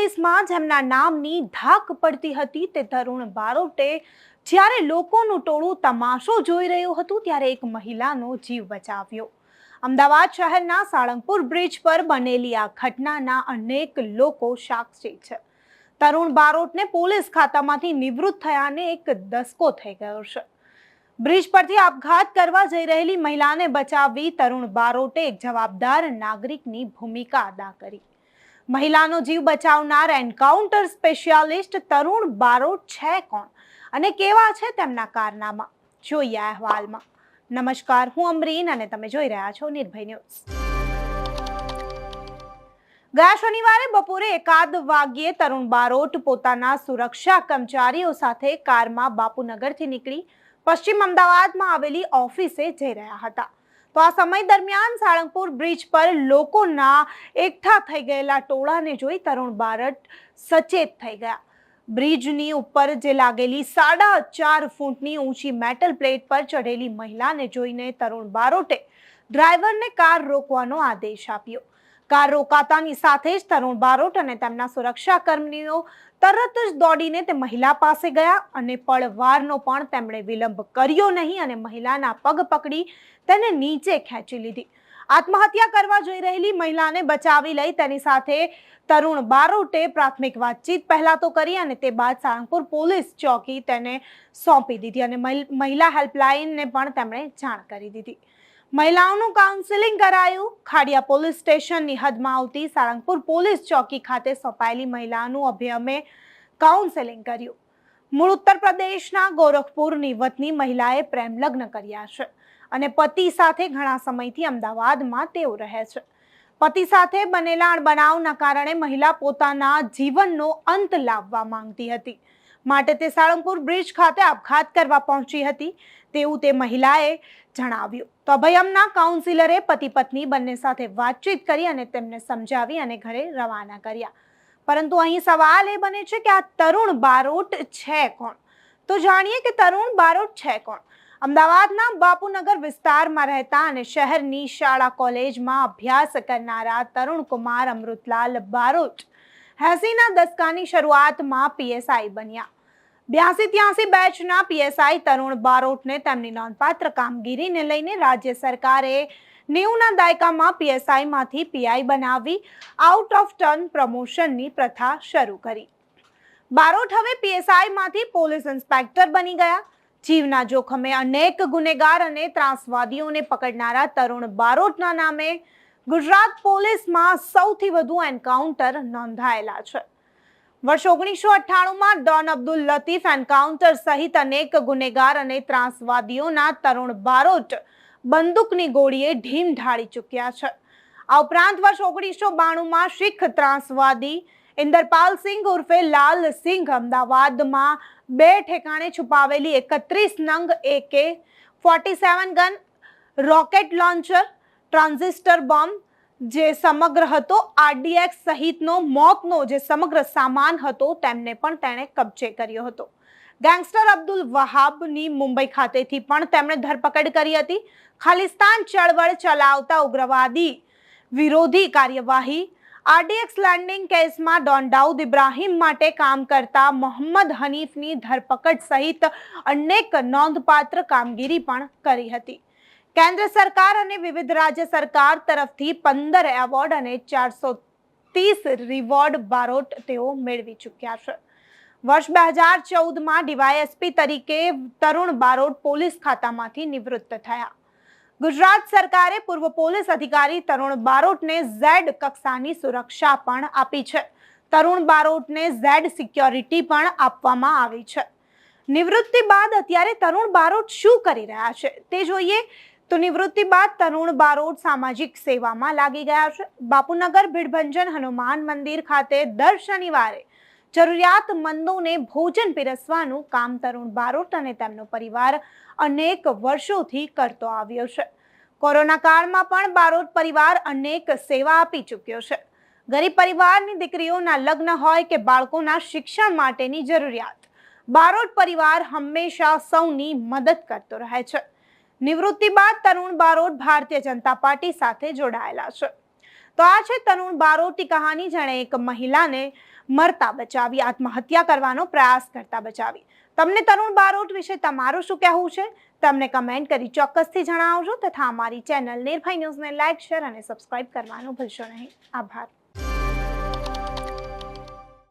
પોલીસમાં જેમના નામની ધાક પડતી હતી તે તરુણ બારોટે જ્યારે લોકોનું ટોળું તમાશો જોઈ રહ્યું હતું ત્યારે એક મહિલાનો જીવ બચાવ્યો. અમદાવાદ શહેરના સાળંગપુર બ્રિજ પર બનેલી આ ઘટનાના અનેક લોકો સાક્ષી છે. તરુણ બારોટને પોલીસ ખાતામાંથી નિવૃત્ત થયાને એક દસકો થઈ ગયો છે. બ્રિજ પરથી આપઘાત કરવા જઈ રહેલી મહિલાને બચાવવી તરુણ બારોટે એક જવાબદાર નાગરિકની ભૂમિકા અદા કરી. મહિલાનો જીવ બચાવનાર એન્કાઉન્ટર સ્પેશિયાલિસ્ટ તરુણ બારોટ છે કોણ અને કેવા છે તેમના કારનામા? જોઈએ અહેવાલમાં. નમસ્કાર, હું અમરીન અને તમે જોઈ રહ્યા છો નિર્ભય ન્યૂઝ. ગયા શનિવારે બપોરે એકાદ વાગ્યે તરુણ બારોટ પોતાના સુરક્ષા કર્મચારીઓ સાથે કારમાં બાપુનગરથી નીકળી પશ્ચિમ અમદાવાદમાં આવેલી ઓફિસે જઈ રહ્યા હતા. તો આ સમય દરમિયાન સાળંગપુર બ્રિજ પર લોકોના એકઠા થઈ ગયેલા ટોળાને જોઈ તરુણ બારટ સચેત થઈ ગયા. બ્રિજની ઉપર જે લાગેલી સાડા ચાર ફૂટની ઊંચી મેટલ પ્લેટ પર ચઢેલી મહિલાને જોઈને તરુણ બારોટે ડ્રાઈવરને કાર રોકવાનો આદેશ આપ્યો. કાર રોકાતાની સાથે જ તરુણ બારોટ અને તેમના સુરક્ષા કર્મીઓ તરત જ દોડીને તે મહિલા પાસે ગયા અને પળવારનો પણ તેમણે વિલંબ કર્યો નહીં અને મહિલાના પગ પકડી તેને નીચે ખેંચી લીધી. આત્મહત્યા કરવા જઈ રહેલી મહિલાને બચાવી લઈ તેની સાથે તરુણ બારોટે પ્રાથમિક વાતચીત પહેલા તો કરી અને તે બાદ સારંગપુર પોલીસ ચોકી તેને સોંપી દીધી અને મહિલા હેલ્પલાઇનને પણ તેમણે જાણ કરી દીધી. મહિલાઓનું કાઉન્સેલિંગ કરાયું. ખાડિયા પોલીસ સ્ટેશનની હદમાં આવતી સારંગપુર પોલીસ ચોકી ખાતે સોંપાયેલી મહિલાનું અભિયમે કાઉન્સેલિંગ કર્યું. મૂળ ઉત્તર પ્રદેશના ગોરખપુરની વતની મહિલાએ પ્રેમ લગ્ન કર્યા છે. અને પતિ સાથે ઘણા સમયથી અમદાવાદમાં તેઓ રહે છે. પતિ સાથે બનેલા બનાવના કારણે મહિલા પોતાના જીવનનો અંત લાવવા માંગતી હતી. માટે તે સાળંગપુર બ્રિજ ખાતે આપઘાત કરવા પહોંચી હતી. તેવું તે મહિલાએ જણાવ્યું. તો અભયમના કાઉન્સિલરે પતિ પત્ની બંને સાથે વાતચીત કરી અને તેમને સમજાવી અને ઘરે રવાના કર્યા. પરંતુ અહીં સવાલ એ બને છે કે આ તરુણ બારોટ છે કોણ? તો જાણીએ કે તરુણ બારોટ છે કોણ? અમદાવાદના બાપુનગર વિસ્તારમાં રહેતા અને શહેરની શાળા કોલેજમાં અભ્યાસ કરનારા તરુણ કુમાર અમૃતલાલ બારોટ એસીના દસકાની શરૂઆતમાં પીએસઆઈ બન્યા. બ્યાસી ત્યાસી બેચના પીએસઆઈ તરુણ બારોટને તેમની નોંધપાત્ર કામગીરીને લઈને રાજ્ય સરકારે નેવુંના દાયકામાં પીએસઆઈમાંથી પીઆઈ બનાવી આઉટ ઓફ ટર્ન પ્રમોશનની પ્રથા શરૂ કરી. બારોટ હવે પીએસઆઈમાંથી પોલીસ ઇન્સ્પેક્ટર બની ગયા. જીવના જોખમે અનેક ગુનેગાર અને ત્રાસવાદીઓને પકડનારા તરુણ બારોટના નામે ગુજરાત પોલીસમાં સૌથી વધુ એન્કાઉન્ટર નોંધાયેલા છે. વર્ષ ઓગણીસો અઠ્ઠાણુંમાં ડોન અબ્દુલ લતીફ એન્કાઉન્ટર સહિત અનેક ગુનેગાર અને ત્રાસવાદીઓના તરુણ બારોટ બંદૂકની ગોળીએ ઢીમ ઢાળી ચૂક્યા છે. આ ઉપરાંત વર્ષ ઓગણીસો બાણુંમાં શીખ ત્રાસવાદી ઇન્દરપાલ સિંઘ ઉર્ફે લાલ સિંઘ અમદાવાદમાં બે ઠેકાણે છુપાવેલી એકત્રીસ નંગ AK forty seven gun rocket launcher transistor bomb જે સમગ્ર હતો આરડીએક્સ સહિતનો મોતનો જે સમગ્ર સામાન હતો તેમને પણ તેણે કબજે કર્યો હતો. ગેંગસ્ટર અબ્દુલ વહાબની મુંબઈ ખાતેથી પણ તેમણે ધરપકડ કરી હતી. ખાલિસ્તાન ચળવળ ચલાવતા ઉગ્રવાદી વિરોધી કાર્યવાહી આરડીએક્સ લેન્ડિંગ કેસમાં ડોન દાઉદ ઇબ્રાહિમ માટે કામ કરતા મોહમ્મદ હનીફની ધરપકડ સહિત અનેક નોંધપાત્ર કામગીરી પણ કરી હતી. કેન્દ્ર સરકાર અને વિવિધ રાજ્ય સરકાર તરફથી પંદર એવોર્ડ અને ચારસો ત્રીસ રિવોર્ડ બારોટ તેઓ મેળવી ચૂક્યા છે. વર્ષ બે હજાર ચૌદમાં ડીવાયએસપી તરીકે તરુણ બારોટ પોલીસ ખાતામાંથી નિવૃત્ત થયા. ગુજરાત સરકારે પૂર્વ પોલીસ અધિકારી તરુણ બારોટને ઝેડ કક્ષાની સુરક્ષા પણ આપી છે. તરુણ બારોટને ઝેડ સિક્યોરિટી પણ આપવામાં આવી છે. નિવૃત્તિ બાદ અત્યારે તરુણ બારોટ શું કરી રહ્યા છે તે જોઈએ. તો નિવૃત્તિ બાદ તરુણ બારોટ સામાજિક સેવામાં લાગી ગયા છે. બાપુનગર ભીડભંજન હનુમાન મંદિર ખાતે દર શનિવારે જરૂરિયાતમંદોને ભોજન પીરસવાનું કામ તરુણ બારોટ અને તેમનો પરિવાર અનેક વર્ષોથી કરતો આવ્યો છે. કોરોના કાળમાં પણ બારોટ પરિવાર અનેક સેવા આપી ચૂક્યો છે. ગરીબ પરિવારની દીકરીઓના લગ્ન હોય કે બાળકોના શિક્ષણ માટેની જરૂરિયાત, બારોટ પરિવાર હંમેશા સૌની મદદ કરતો રહે છે. નિવૃત્તિ બાદ તરુણ બારોટ ભારતીય જનતા પાર્ટી સાથે જોડાયેલા છે. તો આ છે તરુણ બારોટની કહાની. જેણે એક મહિલાને મરતા બચાવી, આત્મહત્યા કરવાનો પ્રયાસ કરતા બચાવી. તમને તરુણ બારોટ વિશે તમારું શું કહેવું છે? તમને કમેન્ટ કરી ચોક્કસથી જણાવજો તથા અમારી ચેનલ નિર્ભય ન્યૂઝને લાઇક શેર અને સબસ્ક્રાઇબ કરવાનું ભૂલશો નહીં. આભાર.